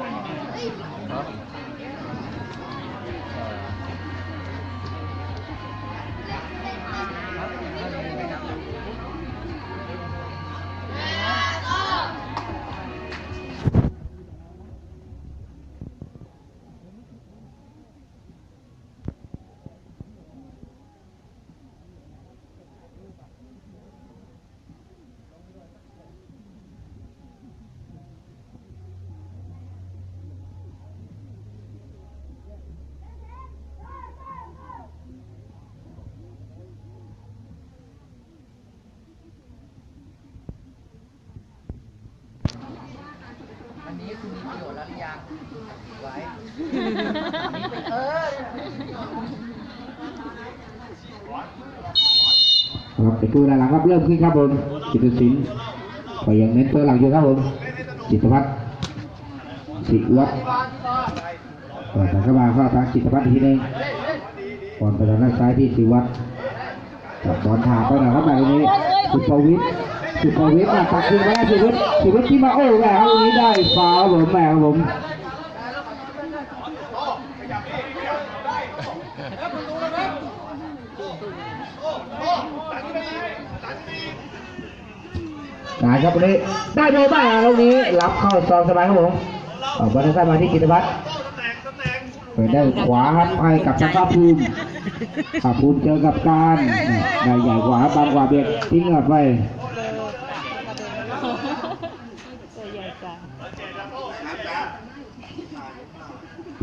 วัน ระโยชน์แล้วหรือยังไว้เออครับไปคู่ด้านหลังครับเริ่มขึ้นครับผมจิตศิลป์ก็ยังเน้นตัวหลังอยู่ครับผมจิตรพัฒน์สิวัฒน์เปิดเข้ามาเข้าทางจิตรพัฒน์ทีหนึงบอลไปทางด้านซ้ายที่สิวัฒน์จับบอลถาไปหน่อยครับแบบนี้สุภวิทย์ สุภวิทย์มาตักคืนไว้ได้สุวิทย์สุวิทย์ที่มาโอ้แม่ครับวันนี้ได้ฟาวผมแม่ครับผมนายครับวันนี้ได้โดนบ้างตรงนี้รับเข้าซองสบายครับผมออกบอลทางซ้ายมาที่กิตวัฒน์ไปได้ขวาครับให้กับทางภาภูมิภาคภูมิเจอกับการได้ใหญ่กว่าบางกว่าเบียดทิ้งออกไป ตัวใหญ่จัง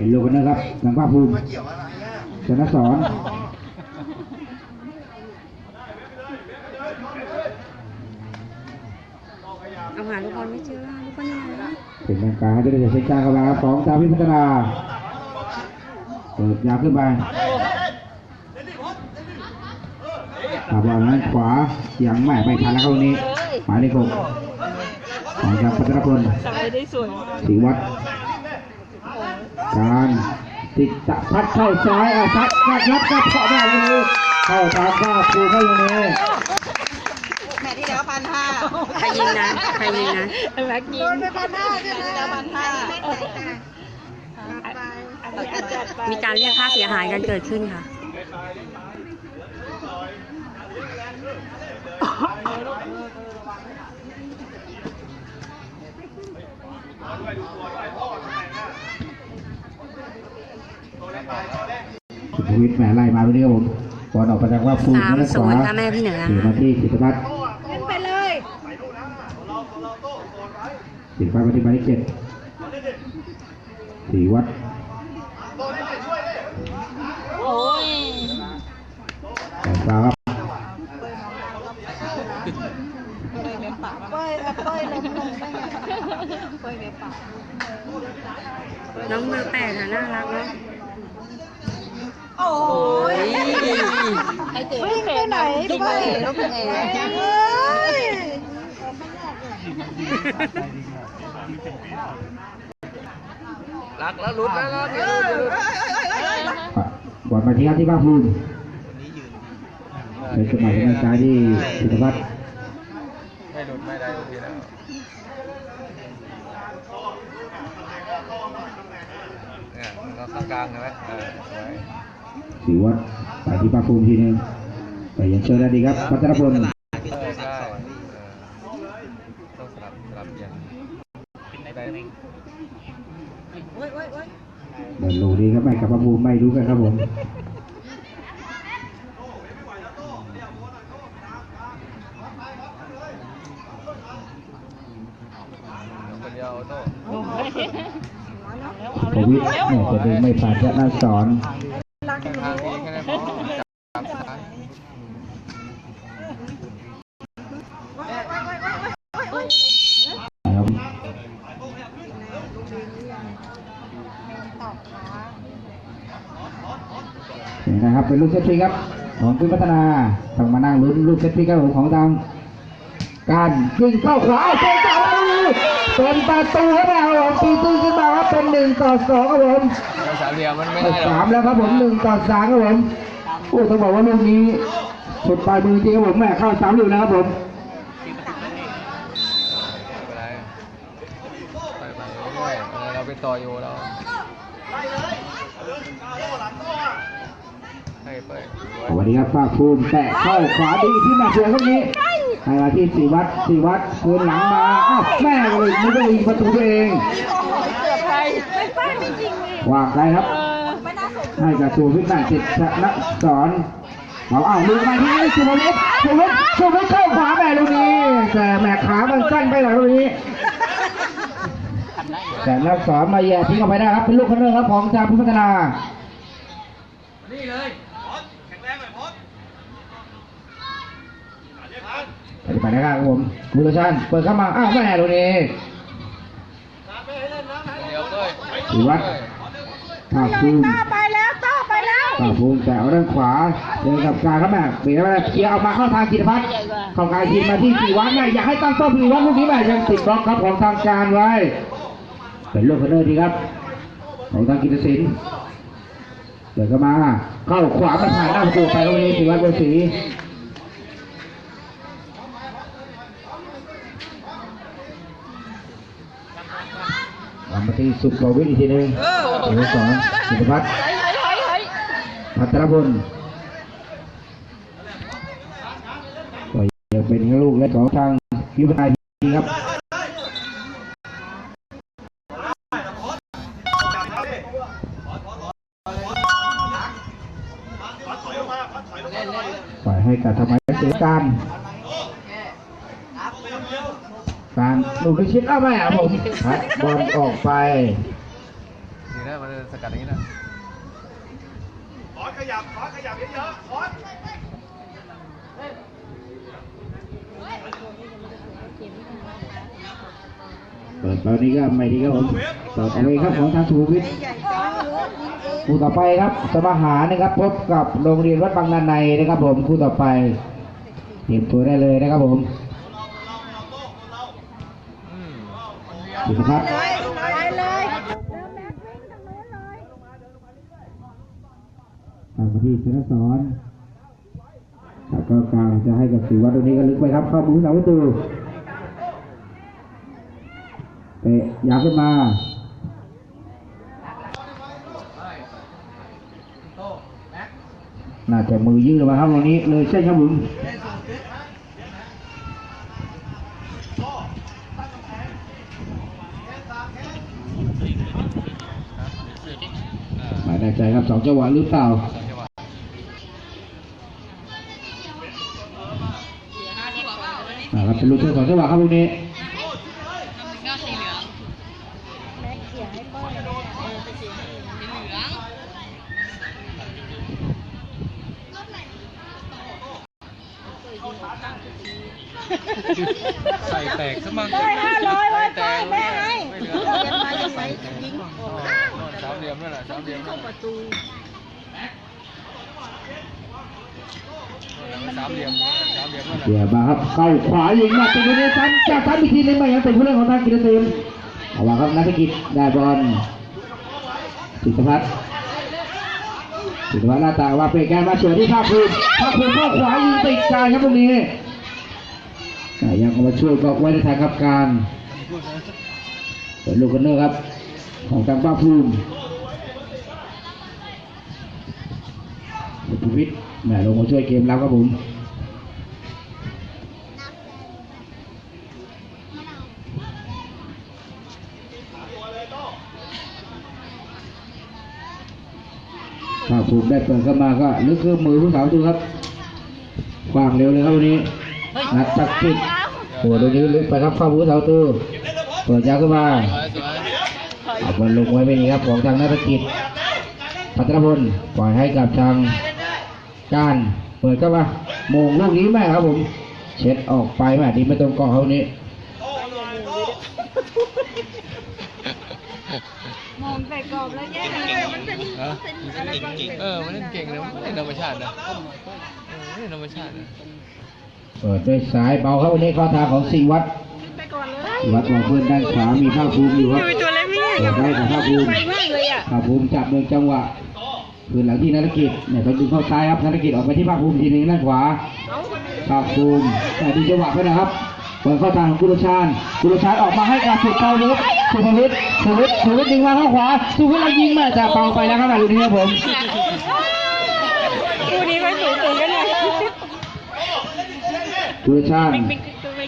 ไปลูกกันนะครับทางภาคภูมิชนะสอนเอาหาลูกบอลไม่เจอลูกบอลอยู่ไหนเป็นทางการให้ได้เช็คการเข้ามาครับของจาวิพัฒนาเปิดยาวขึ้นไปอาบอลนั้นขวายังไม่ไม่ทันแล้วครับตรงนี้หมายเลขหกของจากพัฒนพลสายได้สวยสีวัด การติดจะพัดเข้าซ้ายเอาพัดพัดรับกับเข้าได้เลยเข้าตามข้าปูเข้าตรงนี้แม่ที่แล้วพันห้าใครยิงนะใครยิงนะแม็กยิโดงนไปพันห้าใช่ไหมแล้วพันห้ามีการเรียกค่าเสียหายกันเกิดขึ้นค่ะสุภวิ ทย์แหมไล่มาตรงนี้ครับผมบอลออกไปทางว่าปูสามด้านขศูวานย์ค่ะแม่พี่เหนือเสียมาที่จิตรพัฒน์ขึ้นไปเลยจิตรพัฒน์มาที่หมายเลขเจ็ดสีวัดโอ้ยแต่ฟาวครับเป้ยเป้ยล้มลงได้ไงเป้ยเว็บปากน้องมือแปดค่ะน่ารักเนาะ โอ้โอ้ยยวิ่งไปไหนเป้ยลูกเอ๋เฮ้ยรักแล้วรุดแล้วรักเอ้ยเอ้ยเอ้ยเอ้ยบอลมาที่ครับที่ภาคภูมิเป็นสมัยเป็นการที่จิตรพัฒน์ไม่รุดไม่ได้ทุกทีแล้วเนี่ยมันก็ข้างกลางใช่ไหมเออสวย สีวัดไปที่ภาคภูมิทีหนึงแต่ยังเชิญได้ดีครับพัฒนพลเออใช่เออต้องสลับสลับเปลี่ยนได้โอ้ยโอ้ยโอ้ยเดินลูดีครับไม่กับภาคภูมิไม่รู้กันครับผมคนเดียวโต้โควิดเนี่ยจะดึงไม่ผ่านจะน่าสอน รักทางนี้แค่นั้นพอจับซ้ายนะครับนี่นะครับเป็นลูกเซฟตพลิกครับ ของคุณพัฒนาต้องมานั่งลุ้นลูกเซฟตพลิกครับผมของทางการยิงเข้าขวาเป็นสามประตู เป็นประตูครับผมตีตื้นขึ้นมาครับเป็นหนึ่งต่อสองครับผมเราสามเหลี่ยมมันไม่ได้หรอกสามแล้วครับผมหนึ่งต่อสามครับผมโอ้ต้องบอกว่าลูกนี้สุดปลายมือจริงครับผมแม่เข้าสามลูกแล้วครับผมไม่เป็นไรไปต่ออยู่แล้วให้ไปส วัสดีครับภาคภูมิแตะเข้าขวาดีที่ม่เสือคนนี้ให้มาที่สีวัดสีวัดคืนหลังมาอ้าวแม่เลยไม่ได้ยิงประตูตัวเองเกือบไปไม่พลาดจริงๆนี่วางไกลครับไม่น่าสนให้กับชูวิทย์แม่จิตชนะสอนเอาเอามือมาที่ชูวิทย์ชูวิทย์ชูวิทย์เข้าขวาแม่ลูกนี้แต่แม่ขามันสั้นไปหน่อยลูกนี้แต่นักสอนมาแย่ทิ้งออกไปได้ครับเป็นลูกคนเนอร์ครับของจางพุทธพัฒนานี่เลย ปฏิบัตินะครับผมบุรชันเปิดเข้ามา อ้าวแม่ลูกนี้เดี๋ยวเลยสีวัดภาคภูมิต้าไปแล้วต้าไปแล้วภาคภูมิแต่เอาด้านขวาเดินกับการครับแม่เปลี่ยนมาเคลียร์ออกมาเข้าทางจิตรพัฒน์เข้ากลางทีมมาที่สีวัดแม่อยากให้ตั้งโต้นสีวัดลูกนี้แม่ยังติดบล็อกครับของทางการไว้ เป็นลูกคนเนอร์ดีครับ ของทางกิตศิลป์เดินเข้ามา เข้าขวามาผ่านหน้าประตูไปตรงนี้สีวัดบน สีทำมาที่สุขประวิทย์อีกทีหนึงเดี๋ยวสองสิทธิพัฒน์พัทรพลก็ยังเป็นลูกและของทางพิพายดีครับปล่อยให้กับทำไมเสียการ การลูกพิชิตอ้าวแม่ครับผมพัดบอลออกไปนี่นะมันสกัดอย่างนี้นะขอขยับขอขยับเยอะๆขอเปิดตอนนี้ก็ไม่ดีครับผมเปิดเอาไว้ครับของทางสุขุมวิทใหญ่จังเลยยิงเองคู่ต่อไปครับสมหานะครับพบกับโรงเรียนวัดบางนาในนะครับผมคู่ต่อไปเตรียมตัวได้เลยนะครับผม สุภาพเลยไปเลยเริ่มแม็กวิ่งทางโน้นเลยทางมาที่ชนะสอนแล้วก็กลางจะให้กับสีวัดตรงนี้ก็ลึกไปครับ เข้ามุมเสาประตูเตะยาวขึ้นมาไปโตแม็กน่าจะมือยืดมาครับตรงนี้เลยเส้นครับผมหมายแน่ใจครับสองจังหวะหรือเปล่าสองจังหวะนะครับเป็นลูกเชือกสองจังหวะครับลูกนี้แม็กเขี่ยให้ป้อนเออไปเขี่ยให้เองใส่แตกซะมั่งได้ห้าร้อยไว้แตป้ากนแม่ให้ ไม่เหลือ เรียนมายังไงยิง โอ้สามเหลี่ยมนั่นแหละสามเดียมนั่นแหละประตูสามเหลี่ยมสามเหลี่ยมเสียมาครับเข้าขวายิงมาติดในซ้ำจากซ้ำอีกทีหนึงไม่ยังเป็นผู้เล่นของทางกิรติมเอาละครับนักกิจได้บอลสิทธิพัฒน์สิทธิพัฒน์หน้าตาว่าเป็นแกนมาสวยที่ภาคภูมิภาคภูมิเข้าขวายิงติดกายครับตรงนี้แต่ยังเอามาช่วยกอกไว้ในทางขับการเป็นลูกคนเนอร์ครับ ของทางภาคภูมิสุภ วิทย์แหมลงมาช่วยเกมรับครับผมถ้าภูมิได้เปิดเข้ามาก็ลึกเครื่องมือผู้สาวดูครับกว้างเร็วเลยครับวันนี้นัดสักจิตโหัวตรงนี้ลึกไปครับเข้าผู้สาวตูเปิดยาวขึ้นมาเอาบอลลงไว้ไม่ดีครับของทางนักกิจพัทรพลปล่อยให้กับทาง การเปิดเข้ามาโมงลูกนี้แม่ครับผม เช็ดออกไปแม่ดีไม่ตรงเกาะเขานี้มองใส่กรอบแล้วแย่เลยมันเป็นฮะเป็นอะไรบางสิ่งเออ มันเล่นเก่งนะมันเล่นธรรมชาตินะเออเล่นธรรมชาตินะเปิดด้วยสายเบาครับวันนี้เข้าทางของสีวัดไปก่อนเลยสีวัดมองเพื่อนด้านขวามีภาคภูมิอยู่ครับดูตัวเล็กนี่เปิดได้กับภาคภูมิไปมากเลยอะภาคภูมิจับเมืองจังหวะ คืนหลังที่นักกิจเนี่ยต้องดึงเข้าซ้ายครับนักกิจออกไปที่ภาคภูมิทีนึงด้านขวาเอาคนนี้ภาคภูมิแต่ดูจังหวะเขานะครับเปิดเข้าทางกุลชาญกุลชาญออกมาให้กับสุดเกาลุกสุภวิทย์สุวิทย์สุวิทย์ยิงมาเข้าขวาสุวิทย์เรายิงมาจากเปาไปแล้วครับแบบนี้ครับผมคู่นี้ก็สูงสูงกันหน่อยกุลชาญ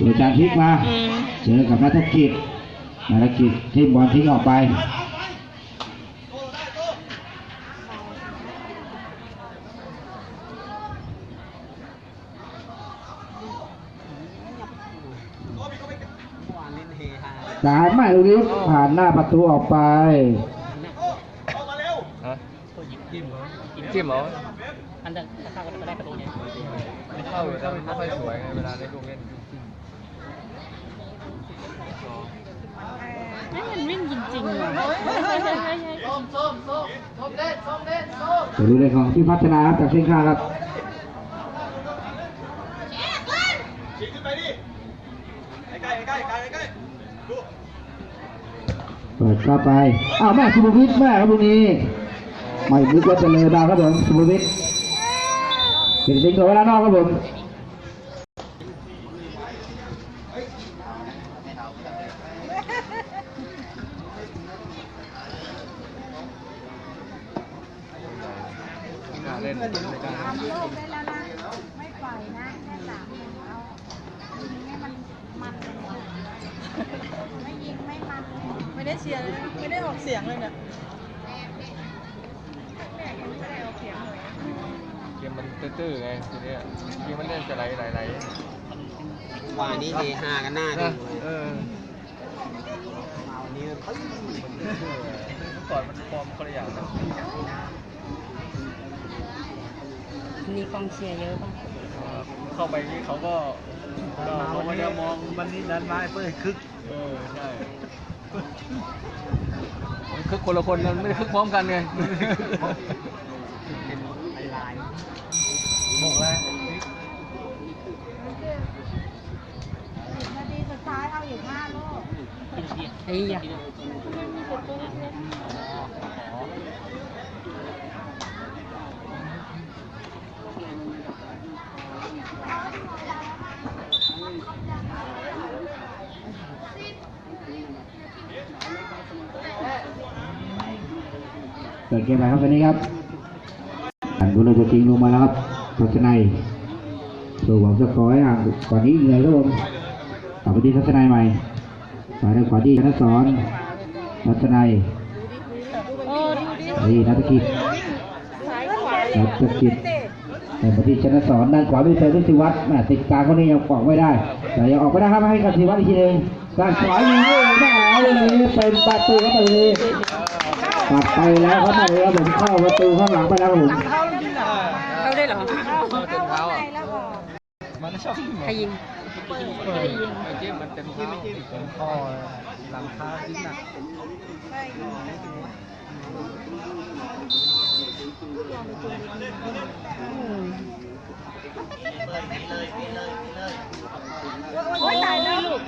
กุลชาญพลิกมาอืมเจอกับนัฐกิจนัฐกิจทิ้งบอลทิ้งออกไป สายใหม่ลูกนี้ผ่านหน้าประตูออกไปจิ้มเหรออันเดอร์ถ้าเข้าก็ได้ประตูเนี่ยไม่เข้าอยู่แล้วมันไม่ค่อยสวยไงเวลาเล่นลูกเล่นจริงนั่นมันวิ่งจริงๆว่ะส้มส้มส้มส้มเล่นส้มเล่นส้มตัวลูกเล่นของที่พัฒนาครับจากเส้นข้างครับ ฉีกขึ้นไปดิใกล้ๆใกล้ๆใกล้ๆใกล้ๆดู เปิดเข้าไปอ้าวแม่สุภวิทย์แม่ครับลูกนี้ไม่นึกว่าจะเลยดาวครับผมสุภวิทย์เห็นจริงกับเวลานอกครับผมเล่น โลกได้แล้วนะ ไม่ปล่อยนะแค่สามหนึ่งเอายิงให้มันมันเลยไม่ยิงไม่มันเลย ไม่ได้ เชียร์เลยไม่ได้ออกเสียงเลยเนี่ยเกมมันตื้อๆไงทีเนี้ยเกมมันเล่นจะไหลไหลไหลกว่านี้เฮฮากันหน้าดูนะเออมาวันนี้ปึ้งก่อนมันฟอร์มคนละอย่างนะมีกองเชียร์เยอะป่ะเข้าไปนี่เขาก็ก็เขาก็จะมองวันนี้นันมาเพื่อคึก เออ ใช่มัน คึกคนละคนมันไม่ได้คึกพร้อมกันไงเป็นลายบอกแล้วสิบนาทีสุดท้ายเอาอีกห้าลูกไอ้ยะ ปิดเกมไปครับวันนี้ครับอันบุญเราจะจริงลงมาแล้วครับทัศนัยโชว์หวังสกอร์ให้ห่างกว่านี้อีกเลยครับผมกลับไปที่ทัศนัยใหม่สายทางขวาที่ธนสอนทัศนัยนี่นัฐกิจซ้ายขวานัฐกิจแต่มาที่ชนะสอนด้านขวาไม่เจอที่สิวัตรแม่ติดกลางคนนี้ยังออกไม่ได้ แต่ยังออกไม่ได้ครับให้กับสิวัตรอีกทีหนึงด้านขวายิงลูกแม่เอาเลยเป็นประตูครับไปเลย ปัดไปแล้วครับไปแล้วผมเข้าประตูข้างหลังไปแล้วผมเข้าได้เหรอเข้าเต็มเท้าอะไปแล้วบอกมันชอบใครยิงเออไอ้เจมมันเต็มเท้าเต็มข้อหลังเท้าดิ้นหนักไปยิงโอ้ยตายแล้วลูก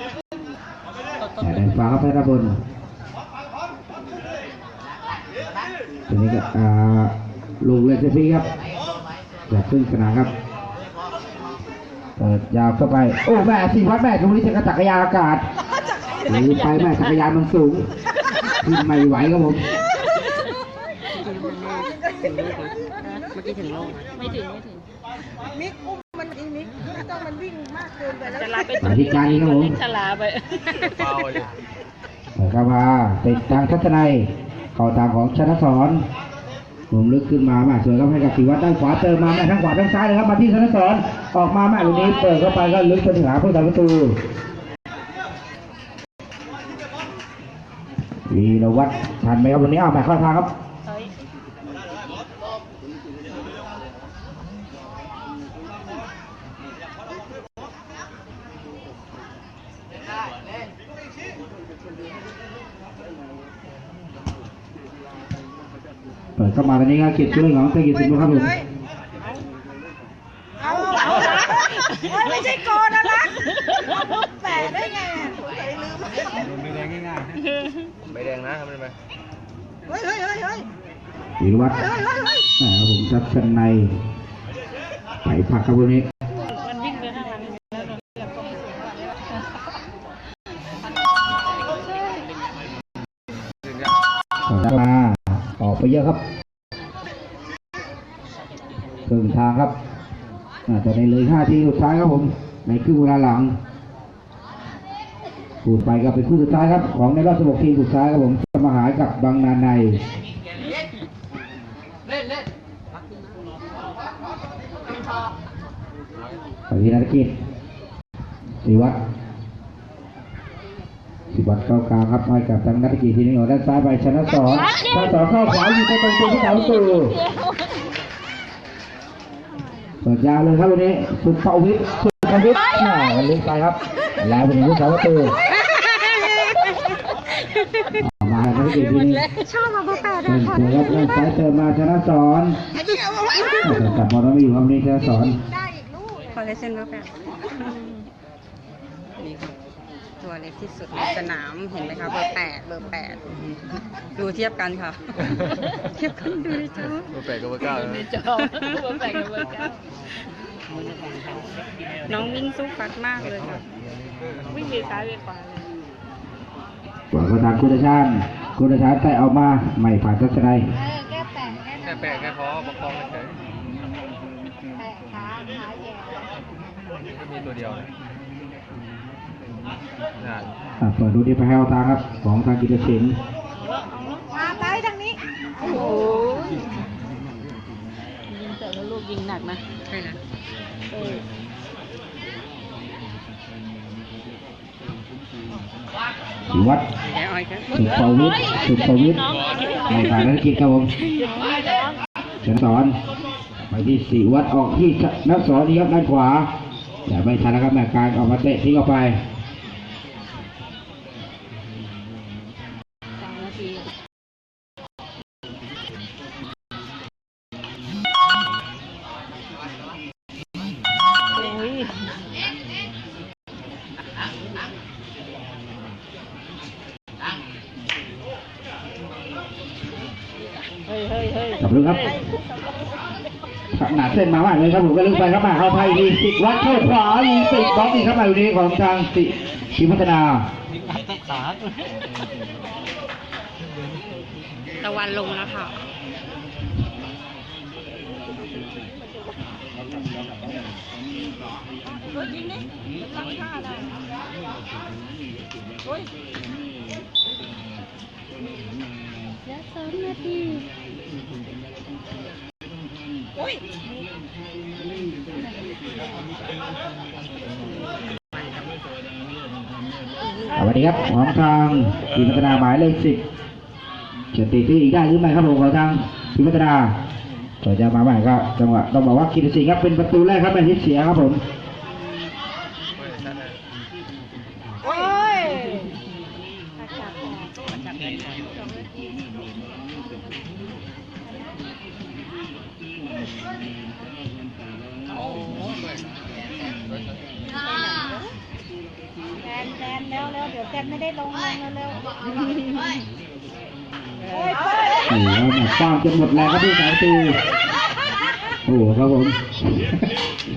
แต่แดนฟ้าครับพระบน ทีนี้ก็อ่าลูกเล่นเซฟีครับจากขึ้นสนามครับเปิดยาวเข้าไป โอ้แม่สิวัดแม่ตรงนี้จะกระจักรยานอากาศหรือไปแม่จักรยานมันสูงขึ้นไม่ไหวครับผมถึงลูกไหมเมื่อกี้ถึงลูกไหมไม่ถึงไม่ถึงมิกอุ้มมันอีมิกถ้าต้องมันวิ่งมากเกินไปแล้วจะลาไปมาที่การนี้ครับผมจะลาไปเปล่าเลยเปิดเข้ามาติดทางทัศนัย เข้าทางของชนะสอนผมลึกขึ้นมาแม่สวยก็ให้กับสีวัดด้านขวาเติมมาแม่ทั้งขวาทั้งซ้ายเลยครับมาที่ชนะสอนออกมาแม่ลูกนี้เปิดเข้าไปก็ลึกไปถึงหาผู้ทำประตูวีรวัตรทันไหมครับวันนี้เอาแม่เข้าทางครับ เปิดเข้ามาตอนนี้ก็เก็บช่วยของเตกิจสิบลูกครับผมเอาเอาละไม่ใช่โกนนะละแปะได้ไงไม่แดงง่ายๆไม่แดงนะทำได้ไหมเฮ้ยเฮ้ยเฮ้ยเฮ้ยธีรวัตรนะครัผมจับชันในไปผักครับวันนี้มา เยอะครับครึ่งทางครับตอนนี้เลยห้าทีสุดท้ายครับผม ในครึ่งเวลาหลังพูดไปก็เป็นคู่สุดท้ายครับ ของในรอบ16ทีมสุดท้ายครับผมสมหากับบางนาในเล่นเล่นปฏินักกิจสิวัตร สิวัตรเข้ากลางครับให้กับทางนักกิจทีนี้ออกด้านซ้ายไปชนะสอนชนะสอนเข้าขวาอยู่ตรงตัวที่สามตูเปิดยาวเลยครับวันนี้สุดเปาวิทย์สุดเปาวิทย์น่ามันลึกไปครับ แล้วเป็นผู้สาวประตูมานักกิจทีนี้ชอบมาเบอร์แปดเล่นสวยครับเล่นซ้ายเติมมาชนะสอนแต่กลับบอลไม่อยู่ครับวันนี้ชนะสอนขอเลายเส้นเบอร์แปดนี่ค่ะ ตัวเล็กที่สุดในสนามเห็นไหมคะเบอร์แปดเบอร์แปดดูเทียบกันค่ะ เทียบกันดูในจอเบอร์แปดกับเบอร์เก้าในจอเบอร์แปดกับเบอร์เก้าน้องวิ่งสู้ฟัดมากเลยค่ะวิ่งไปซ้ายไปขวาเลยปล่อยเขาทางคุณชาติคุณชาติแต่เอามาไม่ผ่านทัศนัยเออแก้แปะแก้แค่แปดแค่พอประคองเฉยแปะขาขาแย่ก็มีตัวเดียวนะนาน อะเปิดดูที่พระแฮวตาครับ ของทางกิจสิงห์มาไปทางนี้ โอ้โหยิงแต่ละลูกยิงหนักนะใช่นะเออสิวัตรแย่อ้อยครับสุภวิทย์สุภวิทย์ไม่ผ่านนักกิจครับผมเฉนสอนไปที่สิวัตรออกที่นักสอนนี่ครับด้านขวาแต่ไม่ทันนะครับแม่การออกมาเตะทิ้งออกไป เลยครับผมก็ลึกไปครับมาเข้าไทยดีสิวัดเข้าขวายิงติดบล็อกอีกครับมาอยู่นี้ของทางสิชิพัฒนาตะวันลงแล้วค่ะส สวัสดีครับของทางทีมพัฒนาหมายเลขสิบเฉตีที่อีกได้หรือไม่ครับผมของทางทีมพัฒนาต่อจะมาใหม่ก็จังหวะต้องบอกว่ากิดสิงครับเป็นประตูแรกครับแมนทิศเสียครับผม ดแรงครับพี่สายตีโอ้โหครับผม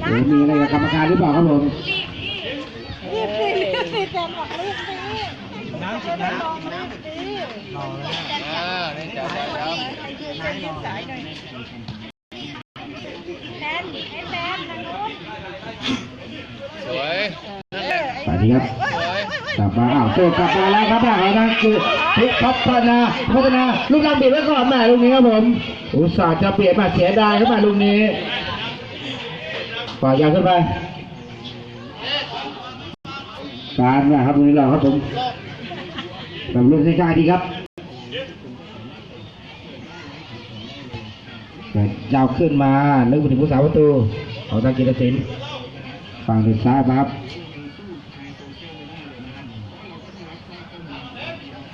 โอ้มีอะไรกับกรรมการหรือเปล่าครับผมรีบสิรีบสิแดนบอกรีบสิน้ำสิน้ำลงรีบสิเออในใจใจแล้วใจยืดสายหน่อยแดนไอ้แดนทางโน้นสวยสวัสดีครับ กลับมาอ้าวโต้กลับมาแล้วครับแบบนั้นคือพิพัฒนาพัฒนาลูกนังบีบไว้ก่อนแม่ลูกนี้ครับผมอุตส่าห์จะเปลี่ยนมาเสียดายครับแม่ลูกนี้ปล่อยยาวขึ้นไปการนะครับตรงนี้เราครับผมแบบลูกใกล้ๆดีครับยาวขึ้นมาลึกถึงผู้สาวประตูของทางกีฬาศิลป์ฝั่งด้านซ้ายครับ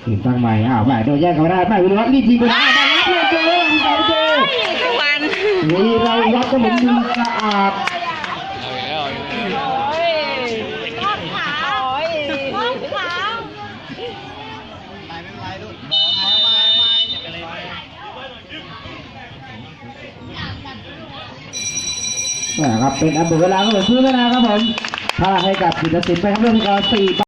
ถึงตั้งใหม่อ้าวแม่โดนแย่งเขาไม่ได้แม่วิรวัฒน์รีบยิงไปนะได้แล้วเพื่อนเจอผู้สาวประตูตะวันวีเราวัดก็เหมือนยิงสะอาดเอาอีกแล้วเอาอีกแล้วโอ้ยทอดขาโอ้ยทอดขานะครับเป็นอันบุเวลาก็เหมือนพื้นแล้วนะครับผมถ้าให้กับศิลปินไปทำเรื่องที่ก่อนสี่